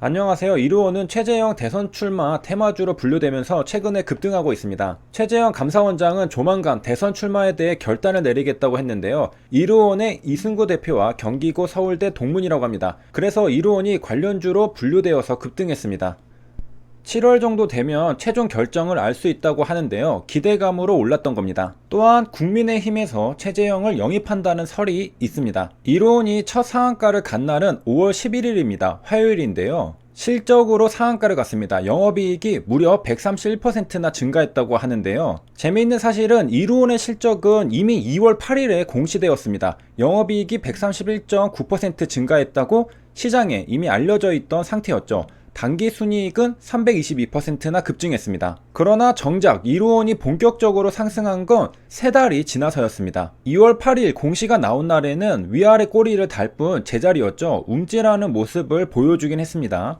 안녕하세요. 이루호는 최재형 대선 출마 테마주로 분류되면서 최근에 급등하고 있습니다. 최재형 감사원장은 조만간 대선 출마에 대해 결단을 내리겠다고 했는데요. 이루원의 이승구 대표와 경기고 서울대 동문이라고 합니다. 그래서 이루원이 관련주로 분류되어서 급등했습니다. 7월 정도 되면 최종 결정을 알 수 있다고 하는데요. 기대감으로 올랐던 겁니다. 또한 국민의힘에서 최재형을 영입한다는 설이 있습니다. 이로운이 첫 상한가를 간 날은 5월 11일입니다. 화요일인데요. 실적으로 상한가를 갔습니다. 영업이익이 무려 131%나 증가했다고 하는데요. 재미있는 사실은 이루온의 실적은 이미 2월 8일에 공시되었습니다. 영업이익이 131.9% 증가했다고 시장에 이미 알려져 있던 상태였죠. 단기 순이익은 322%나 급증했습니다. 그러나 정작 이루온이 본격적으로 상승한 건 세 달이 지나서였습니다. 2월 8일 공시가 나온 날에는 위아래 꼬리를 달 뿐 제자리였죠. 움찔하는 모습을 보여주긴 했습니다.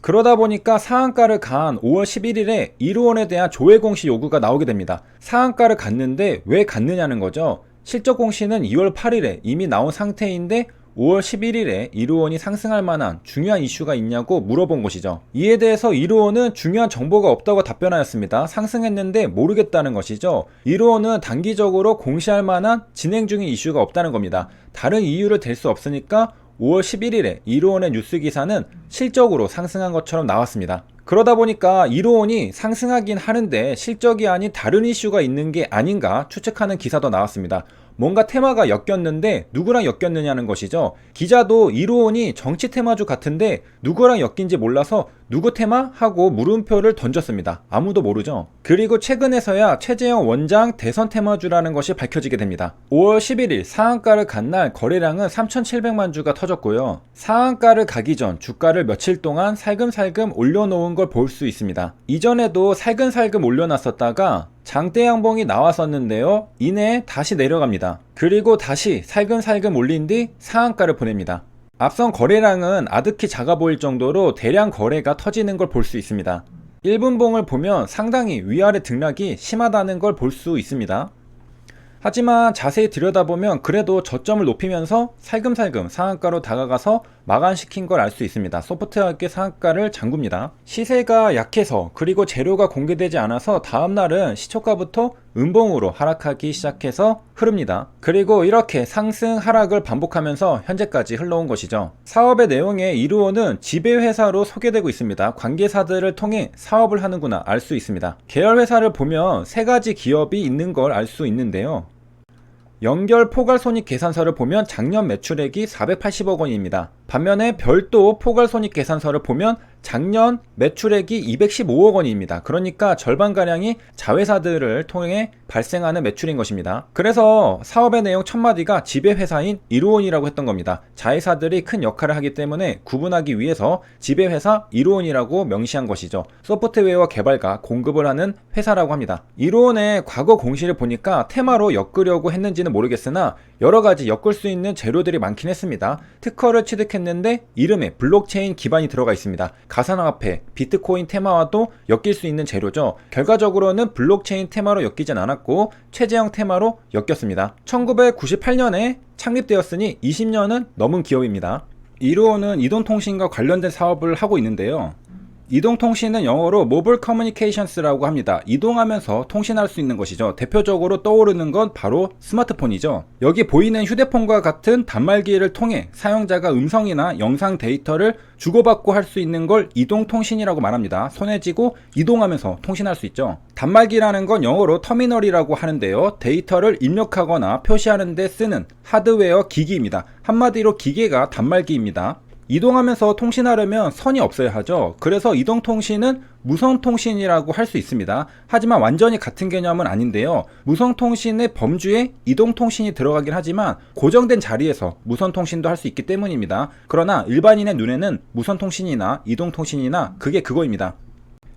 그러다 보니까 상한가를 간 5월 11일에 이루원에 대한 조회 공시 요구가 나오게 됩니다. 상한가를 갔는데 왜 갔느냐는 거죠. 실적 공시는 2월 8일에 이미 나온 상태인데 5월 11일에 이루원이 상승할 만한 중요한 이슈가 있냐고 물어본 것이죠. 이에 대해서 이루원은 중요한 정보가 없다고 답변하였습니다. 상승했는데 모르겠다는 것이죠. 이루원은 단기적으로 공시할 만한 진행 중인 이슈가 없다는 겁니다. 다른 이유를 댈 수 없으니까 5월 11일에 이루원의 뉴스 기사는 실적으로 상승한 것처럼 나왔습니다. 그러다 보니까 이로온이 상승하긴 하는데 실적이 아닌 다른 이슈가 있는 게 아닌가 추측하는 기사도 나왔습니다. 뭔가 테마가 엮였는데 누구랑 엮였느냐는 것이죠. 기자도 이로온이 정치 테마주 같은데 누구랑 엮인지 몰라서 누구 테마? 하고 물음표를 던졌습니다. 아무도 모르죠. 그리고 최근에서야 최재형 원장 대선 테마주라는 것이 밝혀지게 됩니다. 5월 11일 상한가를 간 날 거래량은 3,700만 주가 터졌고요. 상한가를 가기 전 주가를 며칠 동안 살금살금 올려놓은 걸 볼 수 있습니다. 이전에도 살금살금 올려놨었다가 장대 양봉이 나왔었는데요. 이내 다시 내려갑니다. 그리고 다시 살금살금 올린 뒤 상한가를 보냅니다. 앞선 거래량은 아득히 작아 보일 정도로 대량 거래가 터지는 걸 볼 수 있습니다. 1분봉을 보면 상당히 위아래 등락이 심하다는 걸 볼 수 있습니다. 하지만 자세히 들여다보면 그래도 저점을 높이면서 살금살금 상한가로 다가가서 마감시킨 걸 알 수 있습니다. 소프트웨어계 상한가를 잠굽니다. 시세가 약해서 그리고 재료가 공개되지 않아서 다음날은 시초가부터 음봉으로 하락하기 시작해서 흐릅니다. 그리고 이렇게 상승 하락을 반복하면서 현재까지 흘러온 것이죠. 사업의 내용에 이루어는 지배회사로 소개되고 있습니다. 관계사들을 통해 사업을 하는구나 알 수 있습니다. 계열회사를 보면 세 가지 기업이 있는 걸 알 수 있는데요. 연결 포괄손익 계산서를 보면 작년 매출액이 480억 원입니다. 반면에 별도 포괄손익 계산서를 보면 작년 매출액이 215억 원입니다. 그러니까 절반가량이 자회사들을 통해 발생하는 매출인 것입니다. 그래서 사업의 내용 첫마디가 지배회사인 이루온이라고 했던 겁니다. 자회사들이 큰 역할을 하기 때문에 구분하기 위해서 지배회사 이루온이라고 명시한 것이죠. 소프트웨어 개발과 공급을 하는 회사라고 합니다. 이루온의 과거 공시를 보니까 테마로 엮으려고 했는지는 모르겠으나 여러 가지 엮을 수 있는 재료들이 많긴 했습니다. 특허를 취득했는데 이름에 블록체인 기반이 들어가 있습니다. 가상화폐, 비트코인 테마와도 엮일 수 있는 재료죠. 결과적으로는 블록체인 테마로 엮이진 않았고 최재형 테마로 엮였습니다. 1998년에 창립되었으니 20년은 넘은 기업입니다. 이루어는 이동통신과 관련된 사업을 하고 있는데요. 이동통신은 영어로 모블 커뮤니케이션스라고 합니다. 이동하면서 통신할 수 있는 것이죠. 대표적으로 떠오르는 건 바로 스마트폰이죠. 여기 보이는 휴대폰과 같은 단말기를 통해 사용자가 음성이나 영상 데이터를 주고받고 할 수 있는 걸 이동통신이라고 말합니다. 손에 쥐고 이동하면서 통신할 수 있죠. 단말기라는 건 영어로 터미널이라고 하는데요. 데이터를 입력하거나 표시하는 데 쓰는 하드웨어 기기입니다. 한마디로 기계가 단말기입니다. 이동하면서 통신하려면 선이 없어야 하죠. 그래서 이동통신은 무선통신이라고 할 수 있습니다. 하지만 완전히 같은 개념은 아닌데요. 무선통신의 범주에 이동통신이 들어가긴 하지만 고정된 자리에서 무선통신도 할 수 있기 때문입니다. 그러나 일반인의 눈에는 무선통신이나 이동통신이나 그게 그거입니다.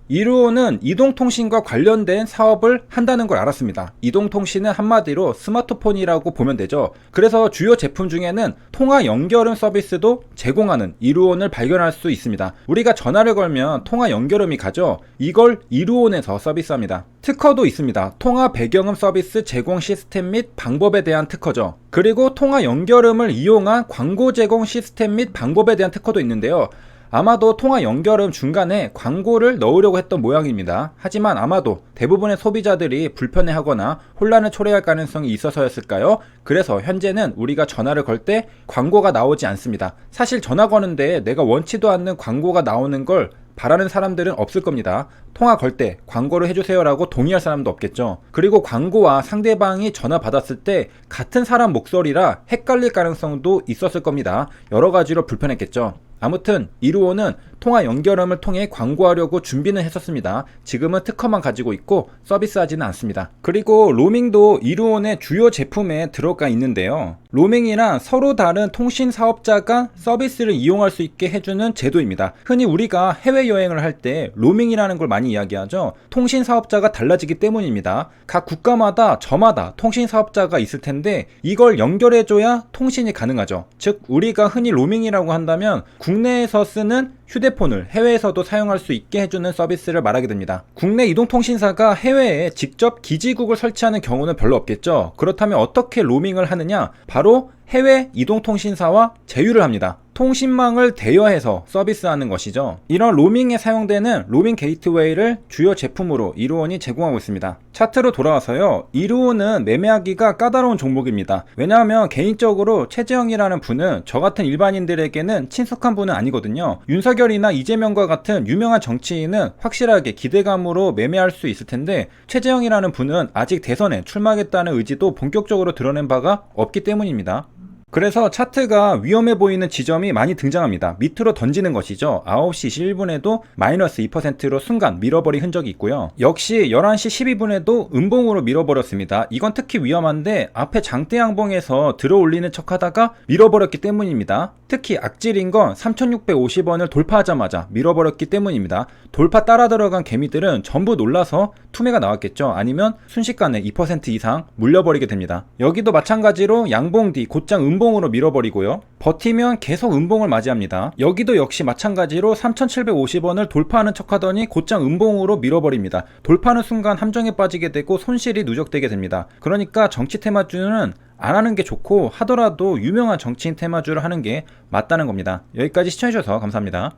이루오는 이동통신과 관련된 사업을 한다는 걸 알았습니다. 이동통신은 한마디로 스마트폰이라고 보면 되죠. 그래서 주요 제품 중에는 통화 연결음 서비스도 제공하는 이루온을 발견할 수 있습니다. 우리가 전화를 걸면 통화 연결음이 가죠. 이걸 이루온에서 서비스합니다. 특허도 있습니다. 통화 배경음 서비스 제공 시스템 및 방법에 대한 특허죠. 그리고 통화 연결음을 이용한 광고 제공 시스템 및 방법에 대한 특허도 있는데요. 아마도 통화 연결음 중간에 광고를 넣으려고 했던 모양입니다. 하지만 아마도 대부분의 소비자들이 불편해하거나 혼란을 초래할 가능성이 있어서였을까요? 그래서 현재는 우리가 전화를 걸 때 광고가 나오지 않습니다. 사실 전화 거는데 내가 원치도 않는 광고가 나오는 걸 바라는 사람들은 없을 겁니다. 통화 걸 때 광고를 해주세요라고 동의할 사람도 없겠죠. 그리고 광고와 상대방이 전화 받았을 때 같은 사람 목소리라 헷갈릴 가능성도 있었을 겁니다. 여러 가지로 불편했겠죠. 아무튼 이루오는 통화 연결음을 통해 광고하려고 준비는 했었습니다. 지금은 특허만 가지고 있고 서비스하지는 않습니다. 그리고 로밍도 이루온의 주요 제품에 들어가 있는데요. 로밍이란 서로 다른 통신 사업자가 서비스를 이용할 수 있게 해주는 제도입니다. 흔히 우리가 해외 여행을 할 때 로밍이라는 걸 많이 이야기하죠. 통신 사업자가 달라지기 때문입니다. 각 국가마다 저마다 통신 사업자가 있을 텐데 이걸 연결해줘야 통신이 가능하죠. 즉 우리가 흔히 로밍이라고 한다면 국내에서 쓰는 휴대폰을 해외에서도 사용할 수 있게 해주는 서비스를 말하게 됩니다. 국내 이동통신사가 해외에 직접 기지국을 설치하는 경우는 별로 없겠죠. 그렇다면 어떻게 로밍을 하느냐? 바로 해외 이동통신사와 제휴를 합니다. 통신망을 대여해서 서비스하는 것이죠. 이런 로밍에 사용되는 로밍 게이트웨이를 주요 제품으로 이루온이 제공하고 있습니다. 차트로 돌아와서요. 이루온은 매매하기가 까다로운 종목입니다. 왜냐하면 개인적으로 최재형이라는 분은 저 같은 일반인들에게는 친숙한 분은 아니거든요. 윤석열이나 이재명과 같은 유명한 정치인은 확실하게 기대감으로 매매할 수 있을 텐데 최재형이라는 분은 아직 대선에 출마하겠다는 의지도 본격적으로 드러낸 바가 없기 때문입니다. 그래서 차트가 위험해 보이는 지점이 많이 등장합니다. 밑으로 던지는 것이죠. 9시 11분에도 마이너스 2%로 순간 밀어버린 흔적이 있고요. 역시 11시 12분에도 음봉으로 밀어버렸습니다. 이건 특히 위험한데 앞에 장대 양봉에서 들어올리는 척 하다가 밀어버렸기 때문입니다. 특히 악질인 건 3650원을 돌파하자마자 밀어버렸기 때문입니다. 돌파 따라 들어간 개미들은 전부 놀라서 투매가 나왔겠죠. 아니면 순식간에 2% 이상 물려버리게 됩니다. 여기도 마찬가지로 양봉 뒤 곧장 음봉으로 밀어버리고요. 버티면 계속 음봉을 맞이합니다. 여기도 역시 마찬가지로 3750원을 돌파하는 척 하더니 곧장 음봉으로 밀어버립니다. 돌파하는 순간 함정에 빠지게 되고 손실이 누적되게 됩니다. 그러니까 정치 테마주는 안 하는 게 좋고 하더라도 유명한 정치인 테마주를 하는 게 맞다는 겁니다. 여기까지 시청해주셔서 감사합니다.